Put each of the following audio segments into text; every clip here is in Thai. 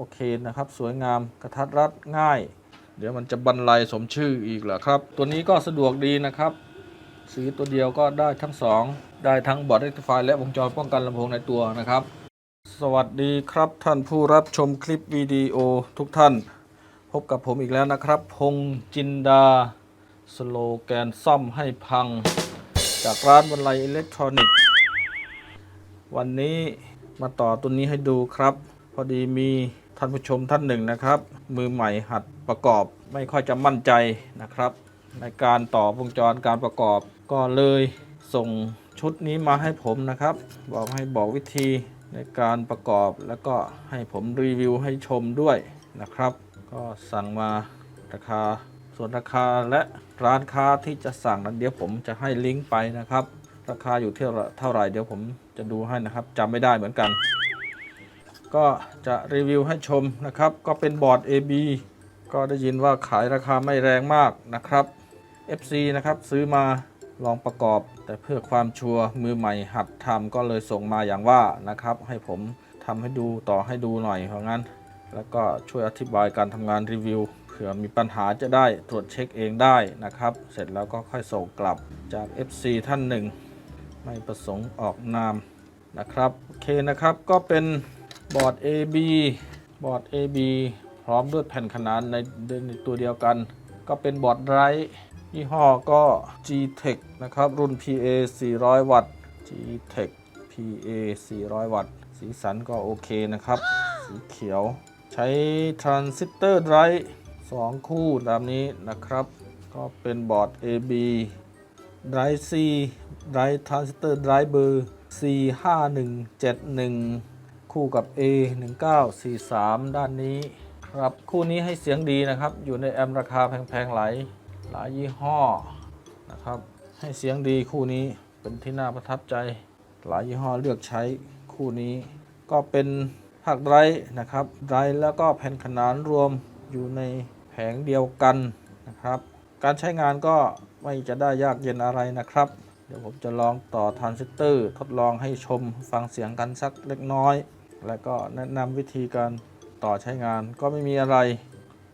โอเคนะครับ สวยงามกระทัดรัดง่าย เดี๋ยวมันจะบรรลัยสมชื่ออีกเหรอครับ ตัวนี้ก็สะดวกดีนะครับสีตัวเดียวก็ได้ทั้งสองได้ทั้งบอร์ดเร t ิฟายและวงจรป้องกันลำโพงในตัวนะครับ สวัสดีครับท่านผู้รับชมคลิปวิดีโอทุกท่าน พบกับผมอีกแล้วนะครับ พงจินดา สโลแกนซ่อมให้พัง จากร้านบรรลัยอิเล็กทรอนิกส์วันนี้มาต่อตัวนี้ให้ดูครับ พอดีมี ท่านผู้ชมท่านหนึ่งนะครับ มือใหม่หัดประกอบไม่ค่อยจะมั่นใจนะครับ ในการต่อวงจรการประกอบก็เลยส่งชุดนี้มาให้ผมนะครับ บอกให้บอกวิธีในการประกอบแล้วก็ให้ผมรีวิวให้ชมด้วยนะครับ ก็สั่งมาราคาส่วนราคาและร้านค้าที่จะสั่งนั้นเดี๋ยวผมจะให้ลิงก์ไปนะครับ ราคาอยู่เท่าไหร่เท่าไหร่เดี๋ยวผมจะดูให้นะครับจำไม่ได้เหมือนกัน ก็จะรีวิวให้ชมนะครับ ก็เป็นบอร์ด AB ก็ได้ยินว่าขายราคาไม่แรงมากนะครับ FC นะครับซื้อมาลองประกอบ แต่เพื่อความชัวร์มือใหม่หัดทำก็เลยส่งมาอย่างว่านะครับ ให้ผมทำให้ดูต่อให้ดูหน่อยเพราะงั้น แล้วก็ช่วยอธิบายการทำงานรีวิวเผื่อมีปัญหาจะได้ตรวจเช็คเองได้นะครับ เสร็จแล้วก็ค่อยส่งกลับจาก FC ท่านหนึ่ง ไม่ประสงค์ออกนามนะครับ โอเคนะครับก็เป็น บอร์ด AB บอร์ด AB พร้อมด้วยแผ่นขนานในในตัวเดียวกัน ก็เป็นบอร์ดไรท์ยี่ห้อก็ G-Tech นะครับ รุ่น PA 400 วัตต์ G-Tech PA 400 วัตต์ สีสันก็โอเคนะครับ สีเขียว ใช้ทรานซิสเตอร์ไรท์2คู่ตามนี้นะครับ ก็เป็นบอร์ด AB ไรท์ C ไรท์ทรานซิสเตอร์ไรท์เบอร์ C 5 1 7 1 คู่กับ A 1 9 4 3 ด้านนี้ครับคู่นี้ให้เสียงดีนะครับ อยู่ในแอมราคาแพงๆหลายหลายยี่ห้อนะครับให้เสียงดีคู่นี้เป็นที่น่าประทับใจ หลายยี่ห้อเลือกใช้คู่นี้ ก็เป็นภาคไรนะครับไรแล้วก็แผ่นขนานรวมอยู่ในแผงเดียวกันนะครับ การใช้งานก็ไม่จะได้ยากเย็นอะไรนะครับ เดี๋ยวผมจะลองต่อทรานซิสเตอร์ทดลองให้ชมฟังเสียงกันสักเล็กน้อย แล้วก็แนะนำวิธีการต่อใช้งานก็ไม่มีอะไร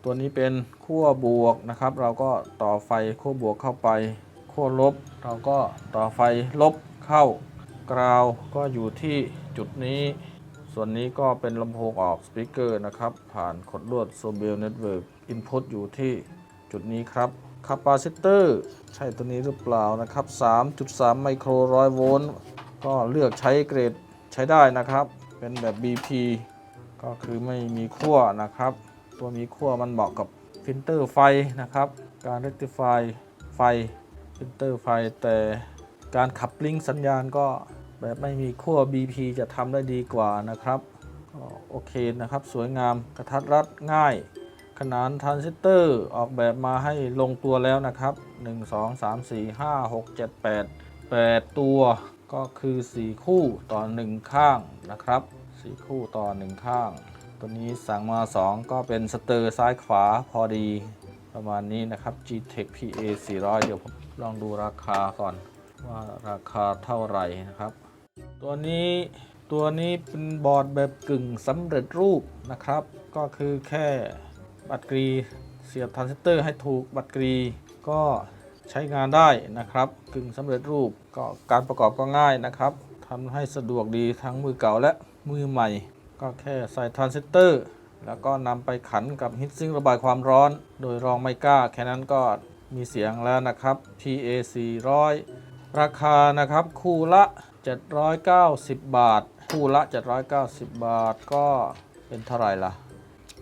ตัวนี้เป็นขั้วบวกนะครับ เราก็ต่อไฟขั้วบวกเข้าไปขั้วลบ เราก็ต่อไฟลบเข้ากราวก็อยู่ที่จุดนี้ ส่วนนี้ก็เป็นลำโพงออกสปีกเกอร์นะครับ ผ่านขดลวดโซเบลเน็ตเวิร์กอินพุตอยู่ที่จุดนี้ครับคาปาซิเตอร์ใช่ตัวนี้หรือเปล่านะครับ 3.3 ไมโครร้อยโวลต์ก็เลือกใช้เกรดใช้ได้นะครับ เป็นแบบ BP ก็คือไม่มีขั้วนะครับ ตัวมีขั้วมันเหมาะกับฟิลเตอร์ไฟนะครับ การ rectify ไฟฟิลเตอร์ไฟ แต่การขับลิงก์สัญญาณก็แบบไม่มีขั้ว BP จะทำได้ดีกว่านะครับก็โอเคนะครับ สวยงามกระทัดรัดง่าย ขนานทรานซิสเตอร์ออกแบบมาให้ลงตัวแล้วนะครับ 1 2 3 4 5 6 7 8 8 ตัวก็คือ 4 คู่ต่อ 1 ข้างนะครับ 4คู่ต่อ1ข้าง ตัวนี้สั่งมา 2 ก็เป็นสเตอร์ซ้ายขวาพอดี ประมาณนี้นะครับ GTEC PA 400 เดี๋ยวผมลองดูราคาก่อน ว่าราคาเท่าไหร่นะครับ ตัวนี้ตัวนี้เป็นบอร์ดแบบกึ่งสำเร็จรูปนะครับ ก็คือแค่บัตรกรีเสียบทรานซิสเตอร์ให้ถูกบัตรกรีก็ใช้งานได้นะครับกึ่งสำเร็จรูปก็การประกอบก็ง่ายนะครับทำให้สะดวกดีทั้งมือเก่าและ มือใหม่ ก็แค่ใส่ทรานซิสเตอร์ แล้วก็นำไปขันกับฮิตซิงระบายความร้อน โดยรองไมก้า แค่นั้นก็มีเสียงแล้วนะครับ PA 400 ราคานะครับคู่ละ 790 บาท คู่ละ 790 บาทก็เป็นเท่าไหร่ล่ะ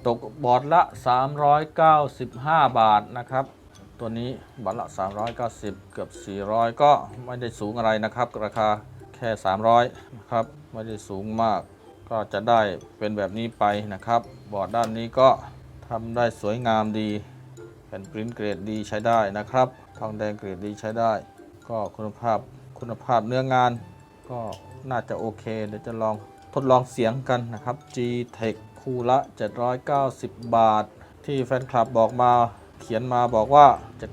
ตกบอร์ดละ 395 บาทนะครับตัวนี้บอร์ดละ 390 เกือบ 400 ก็ไม่ได้สูงอะไรนะครับ ราคาแค่ 300 นะครับ ไม่ได้สูงมาก ก็จะได้เป็นแบบนี้ไปนะครับ บอร์ดด้านนี้ก็ทำได้สวยงามดีเป็นปริ้นเกรดดีใช้ได้นะครับ ทองแดงเกรดดีใช้ได้ ก็คุณภาพคุณภาพเนื้องาน ก็น่าจะโอเคเดี๋ยวจะลองทดลองเสียงกันนะครับ G-Tech คู่ละ 790 บาท ที่แฟนคลับบอกมาเขียนมาบอกว่า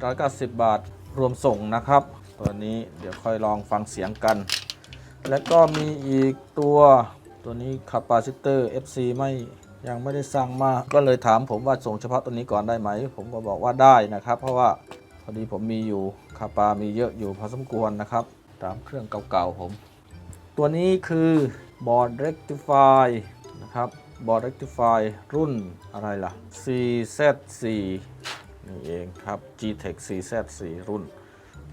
790 บาทรวมส่งนะครับ ตัวนี้เดี๋ยวค่อยลองฟังเสียงกัน และก็มีอีกตัว ตัวนี้คาปาซิเตอร์ FC ไม่ยังไม่ได้สั่งมา ก็เลยถามผมว่าส่งเฉพาะตัวนี้ก่อนได้ไหม ผมก็บอกว่าได้นะครับ เพราะว่าพอดีผมมีอยู่คาปามีเยอะอยู่พอสมควรนะครับ ตามเครื่องเก่าๆผม ตัวนี้คือบอร์ด Rectify นะครับบอร์ด Rectify รุ่นอะไรล่ะ CZ4 นี่เองครับ GTEC CZ4 รุ่น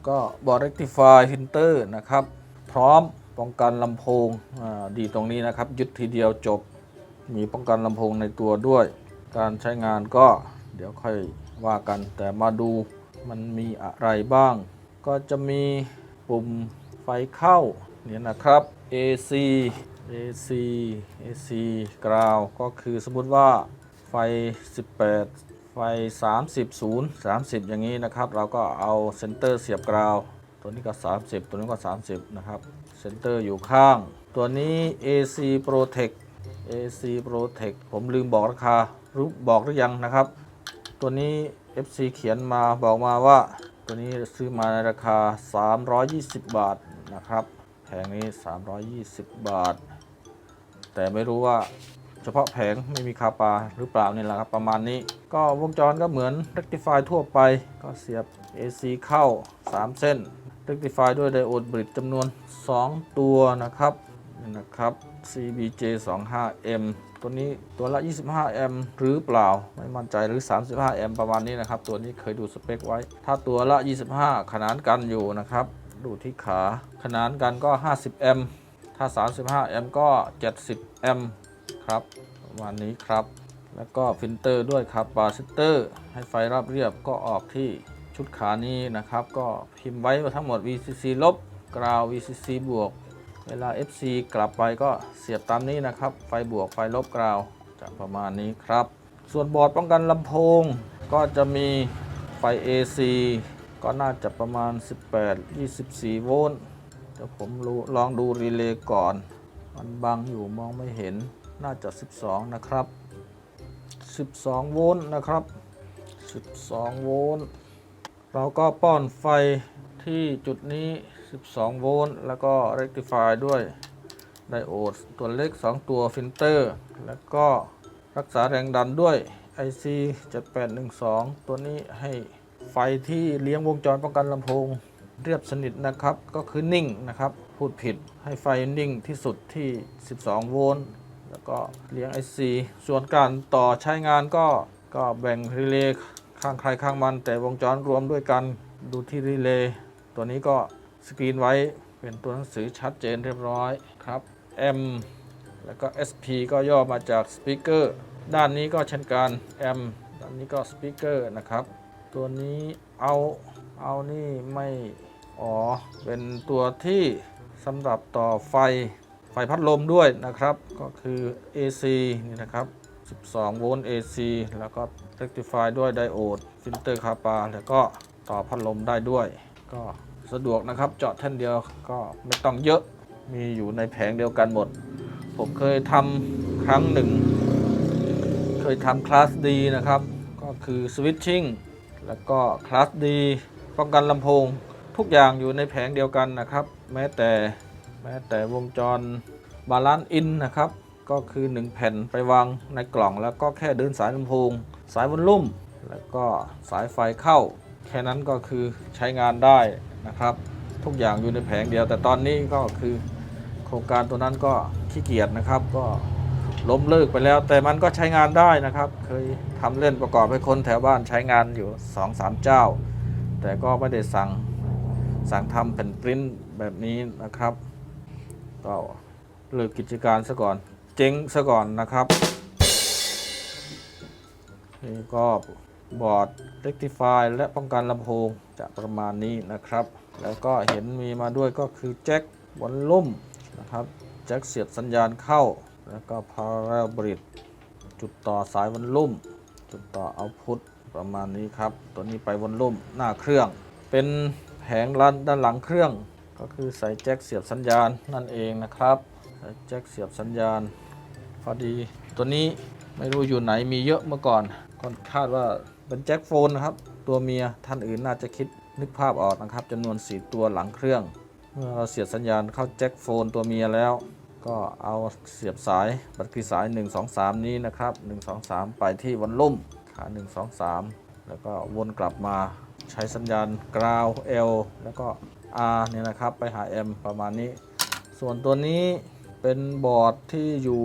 ก็บอร์ด Rectify Printer นะครับ พร้อม ป้องกันลำโพงดีตรงนี้นะครับ ยึดทีเดียวจบมีป้องกันลำโพงในตัวด้วย การใช้งานก็เดี๋ยวค่อยว่ากัน แต่มาดูมันมีอะไรบ้าง ก็จะมีปุ่มไฟเข้าเนี่ยนะครับ AC AC AC ground ก็คือสมมติว่าไฟ 18 ไฟ 30 0 30 อย่างนี้นะครับ เราก็เอาเซนเตอร์เสียบกราว ตัวนี้ก็ 30 ตัวนี้ก็ 30 นะครับ นเตอร์อยู่ข้าง ตัวนี้ AC Protect AC Protect ผมลืมบอกราคารู้บอกหรือยังนะครับ ตัวนี้ FC เขียนมาบอกมาว่า ตัวนี้ซื้อมาในราคา 320 บาทนะครับแผงนี้ 320 บาท แต่ไม่รู้ว่าเฉพาะแผงไม่มีคาปาหรือเปล่านี่แหละครับประมาณนี้ ก็วงจรก็เหมือน rectify ทั่วไปก็เสียบ AC เข้า 3 เส้น rectify ด้วยไดโอดบริดจำนวน 2 ตัวนะครับนี่นะครับ CBJ 25M ตัวนี้ตัวละ 25 แอมหรือเปล่า ไม่มั่นใจหรือ 35 แอมประมาณนี้นะครับ ตัวนี้เคยดูสเปคไว้ ถ้าตัวละ 25 ขนานกันอยู่นะครับ ดูที่ขาขนานกันก็ 50 แอมถ้า 35 แอมก็ 70 แอมครับประมาณนี้ครับ แล้วก็ฟิลเตอร์ด้วยครับบาปาซิเตอร์ ให้ไฟราบเรียบก็ออกที่ ชุดขานี้นะครับ ก็พิมพ์ไว้ทั้งหมด VCC ลบกราว VCC บวก เวลา FC กลับไปก็เสียบตามนี้นะครับ ไฟบวกไฟลบกราวจะประมาณนี้ครับ ส่วนบอร์ดป้องกันลำโพง ก็จะมีไฟ AC ก็น่าจะประมาณ 18-24 โวลต์เดี๋ยวผมลองดูรีเลย์ก่อน มันบังอยู่มองไม่เห็นน่าจะ 12 นะครับ 12 โวลต์นะครับ 12 โวลต์ เราก็ป้อนไฟที่จุดนี้ 12 โวลต์ แล้วก็ rectify ด้วยไดโอดตัวเล็ก 2 ตัวฟิลเตอร์ แล้วก็รักษาแรงดันด้วย IC 7812 ตัวนี้ให้ไฟที่เลี้ยงวงจรป้องกันลำโพง เรียบสนิทนะครับ ก็คือนิ่งนะครับ พูดผิดให้ไฟนิ่งที่สุดที่ 12 โวลต์ แล้วก็เลี้ยง IC ส่วนการต่อใช้งานก็ก็แบ่งรีเลย์ ข้างใครข้างมันแต่วงจรรวมด้วยกันดูที่รีเลย์ตัวนี้ก็สกรีนไว้เป็นตัวหนังสือชัดเจนเรียบร้อยครับ M แล้วก็ SP ก็ย่อมาจากสปีกเกอร์ด้านนี้ก็เช่นกัน M ด้านนี้ก็สปีกเกอร์นะครับ ตัวนี้เอาเอานี่ไม่อ๋อเป็นตัวที่สำหรับต่อไฟไฟพัดลมด้วยนะครับ ก็คือ AC นี่นะครับ 12 โวลต์ AC แล้วก็ rectify ด้วยไดโอด ฟิลเตอร์คาปา แล้วก็ต่อพัดลมได้ด้วย ก็สะดวกนะครับ เจาะแท่านเดียวก็ไม่ต้องเยอะ มีอยู่ในแผงเดียวกันหมด ผมเคยทำครั้งหนึ่ง เคยทำคลาสดีนะครับ ก็คือสวิตชิ่งแล้วก็คลาสดีป้องกันลำโพง ทุกอย่างอยู่ในแผงเดียวกันนะครับ แม้แต่แม้แต่วงจรบาลานซ์อินนะครับ ก็คือ 1 แผ่นไปวางในกล่อง แล้วก็แค่เดินสายลำโพง สายวอลลุ่ม แล้วก็สายไฟเข้า แค่นั้นก็คือใช้งานได้นะครับ ทุกอย่างอยู่ในแผงเดียว แต่ตอนนี้ก็คือโครงการตัวนั้นก็ขี้เกียจนะครับก็ล้มเลิกไปแล้ว แต่มันก็ใช้งานได้นะครับ เคยทำเล่นประกอบให้คนแถวบ้านใช้งานอยู่2-3เจ้า แต่ก็ไม่ได้สั่งสั่งทำเป็นปริ้นแบบนี้นะครับ ก็เลิกกิจการซะก่อน เจ๊งซะก่อนนะครับนี่ก็บอร์ด rectify และป้องกันลำโพงจะประมาณนี้นะครับ แล้วก็เห็นมีมาด้วยก็คือแจ็ควอลลุ่มนะครับแจ็คเสียบสัญญาณเข้า แล้วก็ parallel bridge จุดต่อสายวอลลุ่ม จุดต่อเอาพุทประมาณนี้ครับ ตัวนี้ไปวอลลุ่มหน้าเครื่อง เป็นแผงลันด้านหลังเครื่อง ก็คือใส่แจ็คเสียบสัญญาณนั่นเองนะครับ ใส่แจ็คเสียบสัญญาณ อดี ตัวนี้ไม่รู้อยู่ไหนมีเยอะเมื่อก่อนก็คาดว่าเป็นแจ็คโฟนนะครับ ตัวเมียท่านอื่นน่าจะคิดนึกภาพออกนะครับจำนวน 4 ตัวหลังเครื่อง เมื่อเราเสียบสัญญาณเข้าแจ็คโฟนตัวเมียแล้ว ก็เอาเสียบสายบัตรกรีสาย 1 2 3 นี้นะครับ 1 2 3 ไปที่วันลุ่มขา1 2 3 แล้วก็วนกลับมาใช้สัญญาณกราว L แล้วก็ R เนี่ยนะครับ ไปหา M ประมาณนี้ ส่วนตัวนี้เป็นบอร์ดที่อยู่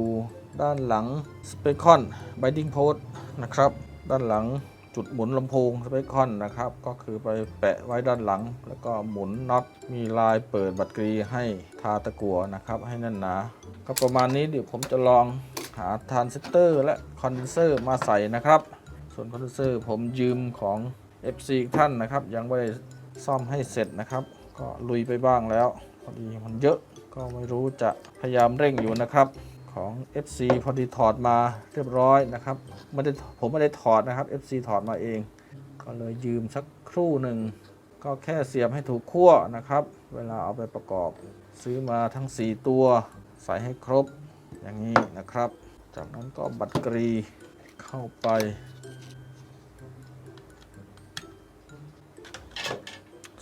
ด้านหลัง s p e c o n Binding Post นะครับ ด้านหลังจุดหมุนลำโพง s p e c o n นนะครับ ก็คือไปแปะไว้ด้านหลัง แล้วก็หมุนน็อตมีลายเปิดบัตรกรีให้ทาตะกั่วนะครับ ให้แน่นหนาก็ประมาณนี้เดี๋ยวผมจะลองหาทรานซิสเตอร์และคอนเดนเซอร์มาใส่นะครับ ส่วนคอนเดนเซอร์ผมยืมของ FC อีท่านนะครับ ยังไม่ได้ซ่อมให้เสร็จนะครับ ก็ลุยไปบ้างแล้วพอดีมันเยอะก็ไม่รู้จะพยายามเร่งอยู่นะครับ ของ FC พอดีถอดมาเรียบร้อยนะครับไม่ได้ผมไม่ได้ถอดนะครับ FC ถอดมาเอง ก็เลยยืมสักครู่หนึ่ง ก็แค่เสียบให้ถูกขั้วนะครับ เวลาเอาไปประกอบ ซื้อมาทั้ง 4 ตัว ใส่ให้ครบอย่างนี้นะครับ จากนั้นก็บัตรกรีเข้าไป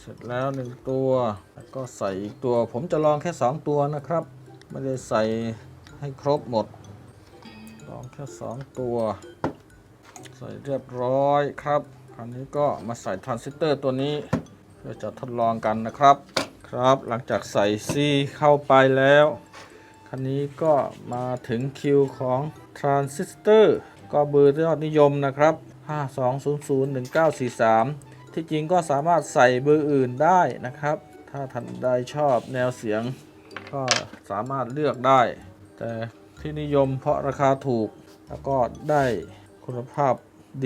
เสร็จแล้วหนึ่งตัวแล้วก็ใส่อีกตัว ผมจะลองแค่ 2 ตัวนะครับ ไม่ได้ใส่ ให้ครบหมดลองแค่2ตัว ใส่เรียบร้อยครับคราวนี้ก็มาใส่ทรานซิสเตอร์ตัวนี้เพื่อจะทดลองกันนะครับ ครับหลังจากใส่ C เข้าไปแล้วคันนี้ก็มาถึงคิวของทรานซิสเตอร์ก็เบอร์ยอดนิยมนะครับ 52001943 ที่จริงก็สามารถใส่เบอร์อื่นได้นะครับ ถ้าท่านใดชอบแนวเสียงก็สามารถเลือกได้ แต่ที่นิยมเพราะราคาถูก แล้วก็ได้คุณภาพ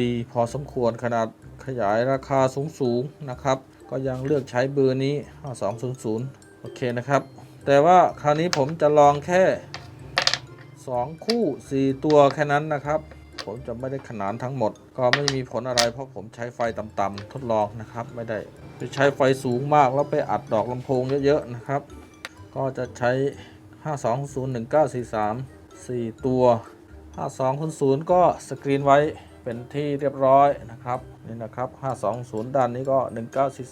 ดีพอสมควรขนาดขยายราคาสูงๆนะครับ ก็ยังเลือกใช้เบอร์นี้ 5200 โอเคนะครับ แต่ว่าคราวนี้ผมจะลองแค่ 2 คู่ 4 ตัวแค่นั้นนะครับ ผมจะไม่ได้ขนานทั้งหมด ก็ไม่มีผลอะไรเพราะผมใช้ไฟต่ำๆทดลองนะครับ ไม่ได้ไปใช้ไฟสูงมากแล้วไปอัดดอกลำโพงเยอะๆนะครับ ก็จะใช้ 52001943 4ตัว 5200 ก็สกรีนไว้เป็นที่เรียบร้อยนะครับนี่นะครับ 520 ด้านนี้ก็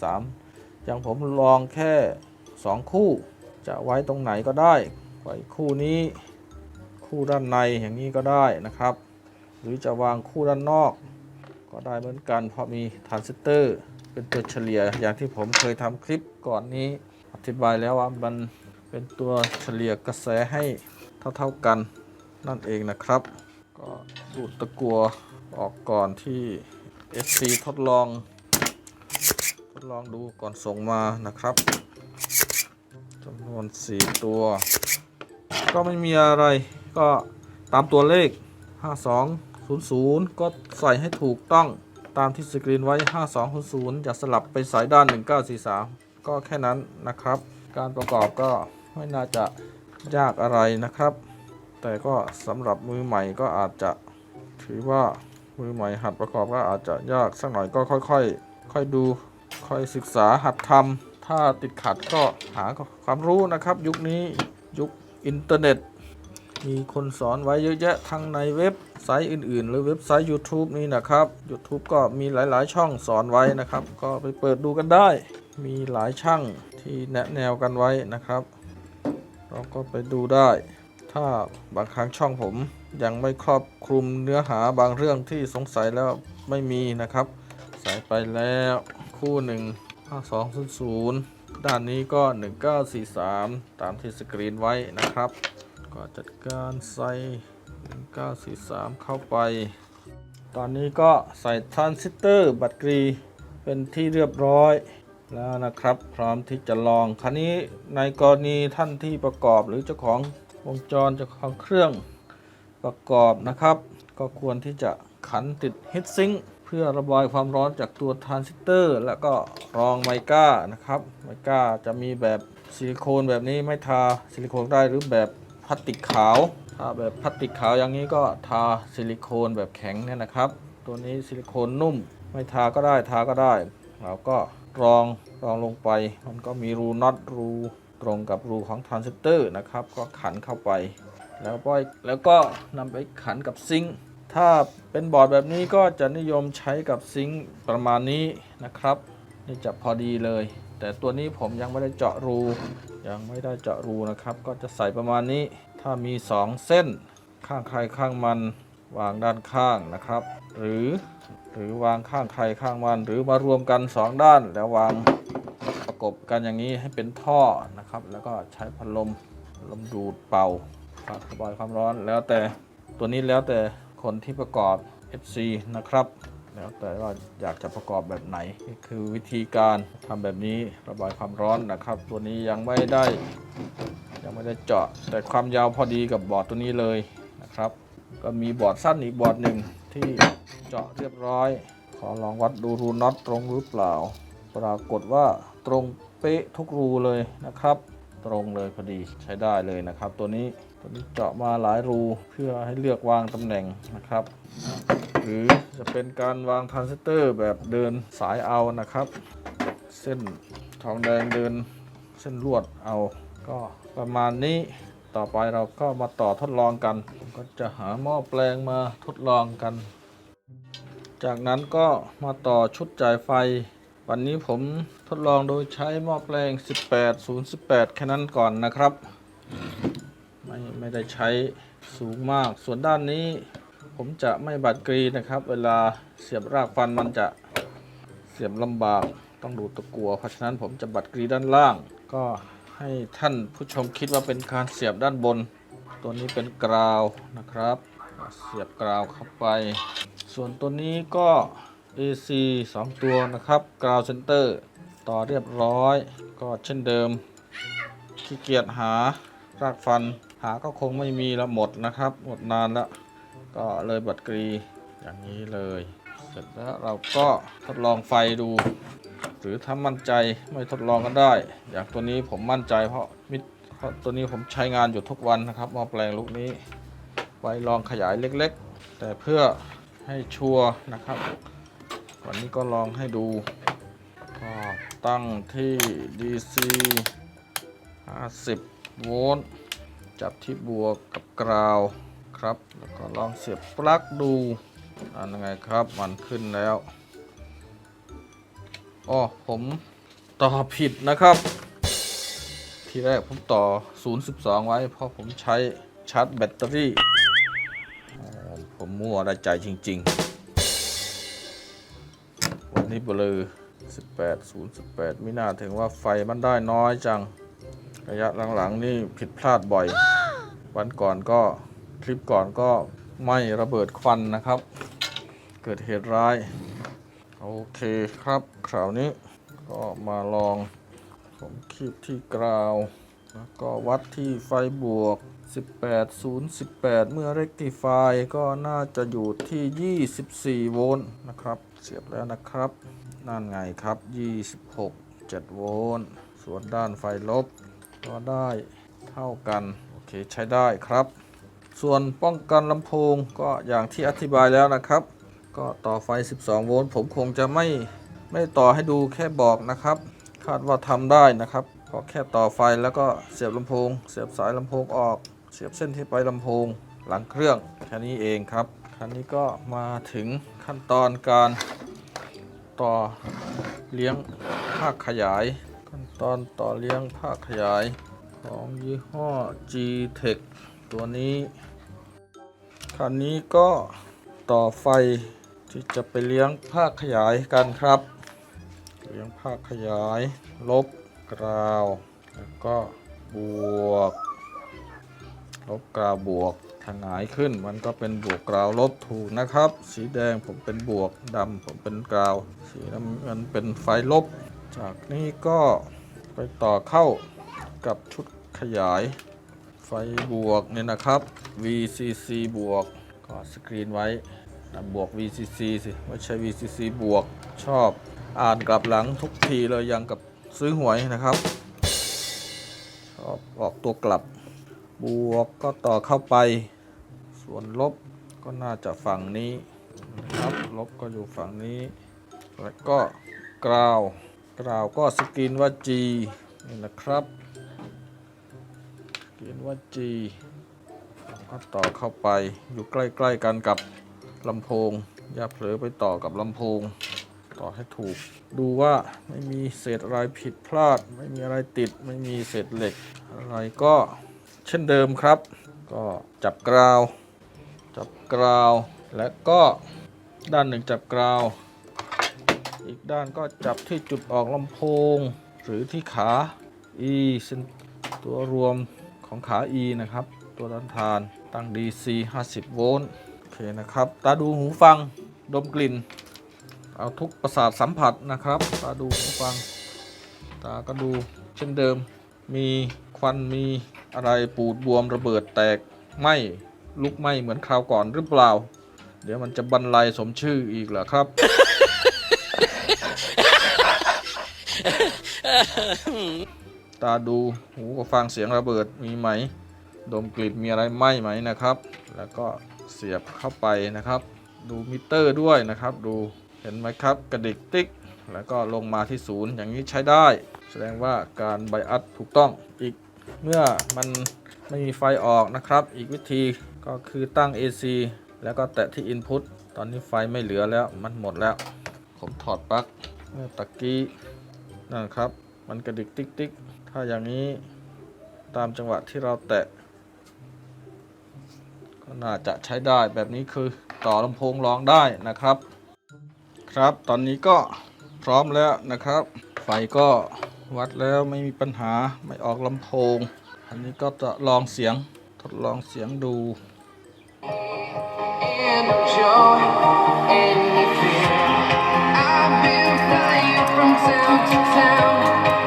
1943 อย่างผมลองแค่ 2 คู่ จะไว้ตรงไหนก็ได้ไว้คู่นี้คู่ด้านในอย่างนี้ก็ได้นะครับ หรือจะวางคู่ด้านนอก ก็ได้เหมือนกันเพราะมีทรานซิสเตอร์เป็นตัวเฉลี่ยอย่างที่ผมเคยทำคลิปก่อนนี้อธิบายแล้วว่ามัน เป็นตัวเฉลี่ยกระแสให้เท่าๆกันนั่นเองนะครับ ก็ดูดตะกัวออกก่อนที่ FC ทดลอง ทดลองดูก่อนส่งมานะครับจำนวน 4 ตัว ก็ไม่มีอะไรก็ตามตัวเลข 5200 ก็ใส่ให้ถูกต้องตามที่สกรีนไว้ 5200 อย่าสลับไปสายด้าน 1943 ก็แค่นั้นนะครับ การประกอบก็ ไม่น่าจะยากอะไรนะครับ แต่ก็สำหรับมือใหม่ก็อาจจะถือว่ามือใหม่หัดประกอบก็อาจจะยากสักหน่อยก็ค่อยๆค่อยดู ค่อยศึกษาหัดทำถ้าติดขัดก็หาความรู้นะครับ ยุคนี้ยุคอินเทอร์เน็ต มีคนสอนไว้เยอะแยะทั้งในเว็บไซต์อื่น ๆ หรือเว็บไซต์ YouTube นี่นะครับ YouTube ก็มีหลาย ๆ ช่องสอนไว้นะครับ ก็ไปเปิดดูกันได้ มีหลายช่างที่แนะแนวกันไว้นะครับ เราก็ไปดูได้ ถ้าบางครั้งช่องผมยังไม่ครอบคลุมเนื้อหาบางเรื่องที่สงสัยแล้วไม่มีนะครับใส่ไปแล้วคู่หนึ่ง5200 ด้านนี้ก็ 1943 ตามที่สกรีนไว้นะครับ ก็จัดการใส่ 1943 เข้าไป ตอนนี้ก็ใส่ทรานซิสเตอร์บัตรกรีเป็นที่เรียบร้อย แล้วนะครับพร้อมที่จะลองคราวนี้ในกรณีท่านที่ประกอบหรือเจ้าของวงจรเจ้าของเครื่องประกอบนะครับ ก็ควรที่จะขันติดฮิตซิงเพื่อระบายความร้อนจากตัวทรานซิสเตอร์ แล้วก็รองไมก้านะครับไมก้าจะมีแบบซิลิโคนแบบนี้ไม่ทาซิลิโคนได้หรือแบบพลาสติกขาวถ้าแบบพลาสติกขาวอย่างนี้ก็ทาซิลิโคนแบบแข็งเนี่ยนะครับ ตัวนี้ซิลิโคนนุ่ม ไม่ทาก็ได้ทาก็ได้เราก็รอง รองลงไปมันก็มีรูน็อตรูตรงกับรูของทรานซิสเตอร์นะครับ ก็ขันเข้าไป แล้วก็แล้วก็นำไปขันกับซิงค์ถ้าเป็นบอร์ดแบบนี้ก็จะนิยมใช้กับซิงค์ประมาณนี้นะครับ นี่จะพอดีเลย แต่ตัวนี้ผมยังไม่ได้เจาะรู ยังไม่ได้เจาะรูนะครับ ก็จะใส่ประมาณนี้ ถ้ามีสองเส้นข้างใครข้างมันวางด้านข้างนะครับ หรือ หรือวางข้างใครข้างมัน หรือมารวมกันสองด้าน แล้ววางประกบกันอย่างนี้ให้เป็นท่อนะครับ แล้วก็ใช้พัดลมลมดูดเป่าปัดระบายความร้อนแล้วแต่ตัวนี้แล้วแต่คนที่ประกอบ FC นะครับ แล้วแต่ว่าอยากจะประกอบแบบไหนคือวิธีการทำแบบนี้ระบายความร้อนนะครับ ตัวนี้ยังไม่ได้ยังไม่ได้เจาะ แต่ความยาวพอดีกับบอร์ดตัวนี้เลยนะครับ ก็มีบอร์ดสั้นอีกบอร์ดหนึ่งที่ เจาะเรียบร้อย ขอลองวัดดูรูน็อตตรงหรือเปล่า ปรากฏว่าตรงเป๊ะทุกรูเลยนะครับ ตรงเลยพอดีใช้ได้เลยนะครับ ตัวนี้ตัวนี้เจาะมาหลายรูเพื่อให้เลือกวางตำแหน่งนะครับ หรือจะเป็นการวางทรานซิสเตอร์แบบเดินสายเอานะครับ เส้นทองแดงเดินเส้นลวดเอาก็ประมาณนี้ต่อไปเราก็มาต่อทดลองกัน ก็จะหาหม้อแปลงมาทดลองกัน จากนั้นก็มาต่อชุดจ่ายไฟ วันนี้ผมทดลองโดยใช้หม้อแปลง 18 018 แค่นั้นก่อนนะครับ ไม่ไม่ได้ใช้สูงมาก ส่วนด้านนี้ผมจะไม่บัดกรีนะครับ เวลาเสียบรากฟันมันจะเสียบลำบากต้องดูตะกัว เพราะฉะนั้นผมจะบัดกรีด้านล่าง ก็ให้ท่านผู้ชมคิดว่าเป็นการเสียบด้านบน ตัวนี้เป็นกราวนะครับ เสียบกราวเข้าไป ส่วนตัวนี้ก็ AC 2 ตัวนะครับกราวเซนเตอร์ต่อเรียบร้อย ก็เช่นเดิม ขี้เกียจหารากฟัน หาก็คงไม่มีแล้วหมดนะครับ หมดนานแล้ว ก็เลยบัดกรีอย่างนี้เลย เสร็จแล้วเราก็ทดลองไฟดู หรือถ้ามั่นใจไม่ทดลองก็ได้ อย่างตัวนี้ผมมั่นใจเพราะมิเพราะตัวนี้ผมใช้งานอยู่ทุกวันนะครับหม้อแปลงลูกนี้ไว้ลองขยายเล็กๆ แต่เพื่อ ให้ชัวร์นะครับ วันนี้ก็ลองให้ดูก็ตั้งที่ DC 50 โวลต์ จับที่บวกกับกราวครับ แล้วก็ลองเสียบปลั๊กดูอันยังไงครับมันขึ้นแล้วอ๋อผมต่อผิดนะครับ ทีแรกผมต่อ 012 ไว้ เพราะผมใช้ชาร์จแบตเตอรี่ มั่วได้ใจจริง ๆ วันนี้เบลอ18 018 ไม่น่าถึงว่าไฟมันได้น้อยจัง ระยะหลังๆ นี่ผิดพลาดบ่อย วันก่อนก็คลิปก่อนก็ไหม่ระเบิดควันนะครับ เกิดเหตุร้าย โอเคครับคราวนี้ก็มาลองผมคีบที่กราว แล้วก็วัดที่ไฟบวก 18018 เมื่อเร็กติฟายก็น่าจะอยู่ที่ 24 โวลต์นะครับ เสียบแล้วนะครับ นั่นไงครับ 26 7 โวลต์ ส่วนด้านไฟลบ ก็ได้เท่ากัน โอเคใช้ได้ครับ ส่วนป้องกันลำโพงก็อย่างที่อธิบายแล้วนะครับ ก็ต่อไฟ 12 โวลต์ ผมคงจะไม่ไม่ต่อให้ดูแค่บอกนะครับ คาดว่าทำได้นะครับก็แค่ต่อไฟแล้วก็เสียบลำโพง เสียบสายลำโพงออก เสียบเส้นที่ไปลำโพงหลังเครื่องแค่นี้เองครับคันนี้ก็มาถึงขั้นตอนการต่อเลี้ยงภาคขยาย ขั้นตอนต่อเลี้ยงภาคขยาย ของยี่ห้อ G-Tech ตัวนี้คันนี้ก็ต่อไฟที่จะไปเลี้ยงภาคขยายกันครับ เลี้ยงภาคขยาย ลบกราว แล้วก็บวก ลบกราวบวกถ้าหงายขึ้นมันก็เป็นบวกกราวลบถูกนะครับ สีแดงผมเป็นบวกดำผมเป็นกราว สีน้ำเงินเป็นไฟลบ จากนี้ก็ไปต่อเข้ากับชุดขยาย ไฟบวกเนี่ยนะครับ VCC บวกก็สกรีนไว้บวก VCC สิไม่ใช่ VCC บวกชอบอ่านกลับหลังทุกทีเลยยังกับซื้อหวยนะครับชอบออกตัวกลับ บวกก็ต่อเข้าไป ส่วนลบก็น่าจะฝั่งนี้นะครับลบก็อยู่ฝั่งนี้ แล้วก็กราวกราวก็สกรีนว่า G นี่นะครับสกรีนว่า G ก็ต่อเข้าไปอยู่ใกล้ๆกันกับลำโพง อย่าเผลอไปต่อกับลำโพง ต่อให้ถูก ดูว่าไม่มีเศษอะไรผิดพลาด ไม่มีอะไรติด ไม่มีเศษเหล็ก อะไรก็ เช่นเดิมครับ ก็จับกราว จับกราว และก็ด้านหนึ่งจับกราว อีกด้านก็จับที่จุดออกลำโพง หรือที่ขา E เส้นตัวรวมของขา E นะครับ ตัวด้านทานตั้ง DC 50 โวลต์โอเคนะครับ ตาดูหูฟังดมกลิ่น เอาทุกประสาทสัมผัสนะครับ ตาดูหูฟัง ตาก็ดูเช่นเดิม มีควันมี อะไรปูดบวมระเบิดแตกไหมลุกไหมเหมือนคราวก่อนหรือเปล่า เดี๋ยวมันจะบรรลัยสมชื่ออีกเหรอครับ ตาดูหูก็ฟังเสียงระเบิดมีไหม ดมกลิ่นมีอะไรไหมไหมนะครับ แล้วก็เสียบเข้าไปนะครับ ดูมิเตอร์ด้วยนะครับ ดูเห็นไหมครับ กระดิกติ๊ก แล้วก็ลงมาที่ศูนย์อย่างนี้ใช้ได้ แสดงว่าการไบอัดถูกต้องอีก เมื่อมันไม่มีไฟออกนะครับ อีกวิธีก็คือตั้ง AC แล้วก็แตะที่ Input ตอนนี้ไฟไม่เหลือแล้วมันหมดแล้ว ผมถอดปลั๊กเมื่อตะกี้นั่นครับ มันกระดิกติ๊กติ๊กถ้าอย่างนี้ตามจังหวะที่เราแตะ ก็น่าจะใช้ได้แบบนี้คือต่อลำโพงร้องได้นะครับ ครับตอนนี้ก็พร้อมแล้วนะครับ ไฟก็ วัดแล้วไม่มีปัญหาไม่ออกลำโพง อันนี้ก็จะลองเสียงทดลองเสียงดู I've been flying from town to town,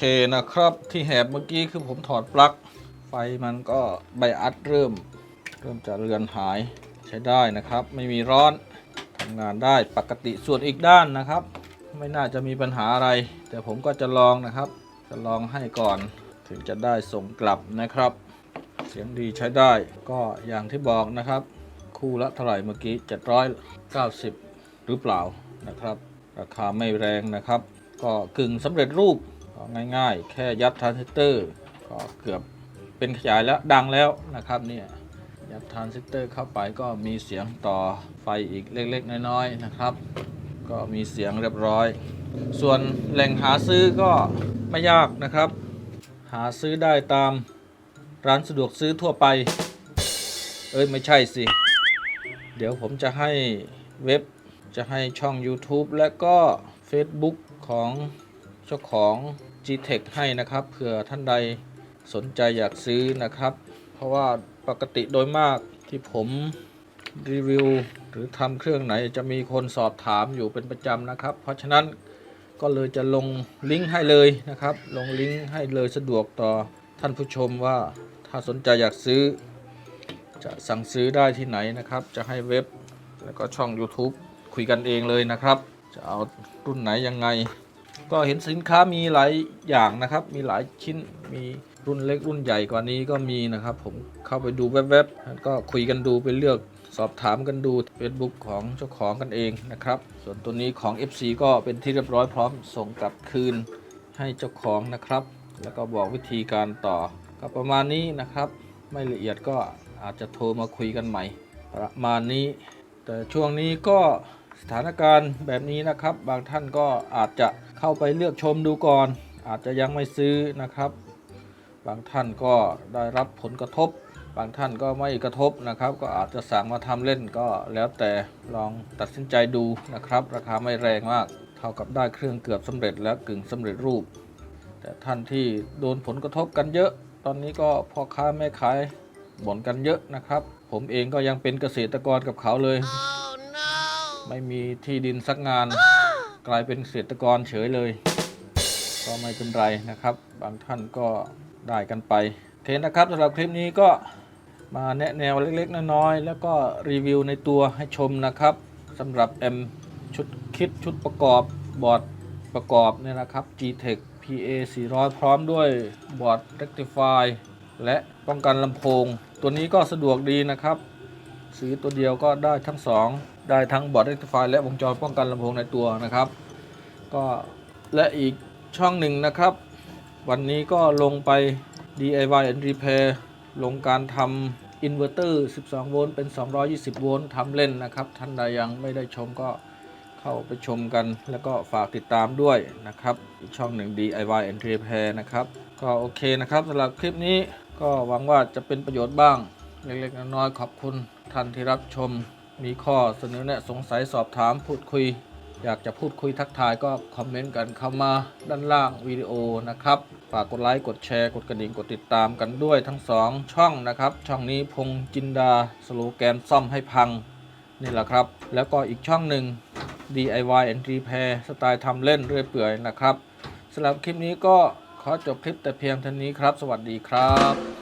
เคนะครับที่แหบเมื่อกี้คือผมถอดปลั๊กไฟมันก็ไบอัดเริ่ม เริ่มจะเลือนหายใช้ได้นะครับ ไม่มีร้อนทำงานได้ปกติส่วนอีกด้านนะครับ ไม่น่าจะมีปัญหาอะไร แต่ผมก็จะลองนะครับ จะลองให้ก่อนถึงจะได้ส่งกลับนะครับ เสียงดีใช้ได้ก็อย่างที่บอกนะครับ คู่ละเท่าไหร่เมื่อกี้ 790 หรือเปล่านะครับ ราคาไม่แรงนะครับ ก็กึ่งสำเร็จรูป ก็ง่ายๆ แค่ยัดทรานซิสเตอร์ก็เกือบเป็นขยายแล้วดังแล้วนะครับเนี่ยยัดทรานซิสเตอร์เข้าไปก็มีเสียงต่อไฟอีกเล็กๆ น้อยๆนะครับ ก็มีเสียงเรียบร้อย ส่วนแหล่งหาซื้อก็ไม่ยากนะครับ หาซื้อได้ตามร้านสะดวกซื้อทั่วไป เอ้ย ไม่ใช่สิ เดี๋ยวผมจะให้เว็บจะให้ช่อง YouTube และก็ Facebook ของเจ้าของ Gtech ให้นะครับเผื่อท่านใดสนใจอยากซื้อนะครับ เพราะว่าปกติโดยมากที่ผมรีวิวหรือทำเครื่องไหนจะมีคนสอบถามอยู่เป็นประจำนะครับ เพราะฉะนั้นก็เลยจะลงลิงก์ให้เลยนะครับ ลงลิงก์ให้เลยสะดวกต่อท่านผู้ชมว่าถ้าสนใจอยากซื้อ จะสั่งซื้อได้ที่ไหนนะครับ จะให้เว็บแล้วก็ช่อง YouTube คุยกันเองเลยนะครับ จะเอารุ่นไหนยังไง ก็เห็นสินค้ามีหลายอย่างนะครับ มีหลายชิ้นมีรุ่นเล็กรุ่นใหญ่กว่านี้ก็มีนะครับ ผมเข้าไปดูแวบๆก็คุยกันดูไปเลือกสอบถามกันดู Facebook ของเจ้าของกันเองนะครับ ส่วนตัวนี้ของ FC ก็เป็นที่เรียบร้อยพร้อมส่งกลับคืนให้เจ้าของนะครับ แล้วก็บอกวิธีการต่อก็ประมาณนี้นะครับ ไม่ละเอียดก็อาจจะโทรมาคุยกันใหม่ ประมาณนี้ แต่ช่วงนี้ก็ สถานการณ์แบบนี้นะครับ บางท่านก็อาจจะเข้าไปเลือกชมดูก่อน อาจจะยังไม่ซื้อนะครับ บางท่านก็ได้รับผลกระทบบางท่านก็ไม่กระทบนะครับ ก็อาจจะสั่งมาทำเล่นก็แล้วแต่ลองตัดสินใจดูนะครับ ราคาไม่แรงมาก เท่ากับได้เครื่องเกือบสำเร็จแล้วกึ่งสำเร็จรูป แต่ท่านที่โดนผลกระทบกันเยอะ ตอนนี้ก็พ่อค้าแม่ขายบ่นกันเยอะนะครับ ผมเองก็ยังเป็นเกษตรกรกับเขาเลย ไม่มีที่ดินสักงาน กลายเป็นเกษตรกรเฉยเลย ก็ไม่เป็นไรนะครับ บางท่านก็ได้กันไปโอเคนะครับสำหรับคลิปนี้ก็มาแนะแนวเล็กๆน้อยๆแล้วก็รีวิวในตัวให้ชมนะครับสำหรับแอมชุดคิดชุดประกอบบอร์ดประกอบเนี่ยนะครับ Gtech PA 400 พร้อมด้วยบอร์ด Rectify และป้องกันลำโพง ตัวนี้ก็สะดวกดีนะครับ ซื้อตัวเดียวก็ได้ทั้งสอง ได้ทั้งบอร์ด Rectify และวงจรป้องกันลำโพงในตัวนะครับ ก็และอีกช่องหนึ่งนะครับ วันนี้ก็ลงไป DIY and Repair ลงการทำอินเวอร์เตอร์ 12 โวลต์เป็น 220 โวลต์ทำเล่นนะครับ ท่านใดยังไม่ได้ชมก็เข้าไปชมกัน แล้วก็ฝากติดตามด้วยนะครับ อีกช่องหนึ่ง DIY and Repair นะครับ ก็โอเคนะครับสำหรับคลิปนี้ก็หวังว่าจะเป็นประโยชน์บ้าง เล็กๆน้อยๆขอบคุณท่านที่รับชม มีข้อเสนอแนะสงสัยสอบถามพูดคุย อยากจะพูดคุยทักทายก็คอมเมนต์กันเข้ามาด้านล่างวิดีโอนะครับฝากกดไลค์กดแชร์กดกระดิ่งกดติดตามกันด้วยทั้งสองช่องนะครับ ช่องนี้พงจินดาสโลแกนซ่อมให้พังนี่แหละครับ แล้วก็อีกช่องหนึ่ง DIY and Repair สไตล์ทำเล่นเรื่อยเปื่อยนะครับสำหรับคลิปนี้ก็ขอจบคลิปแต่เพียงเท่านี้ครับ สวัสดีครับ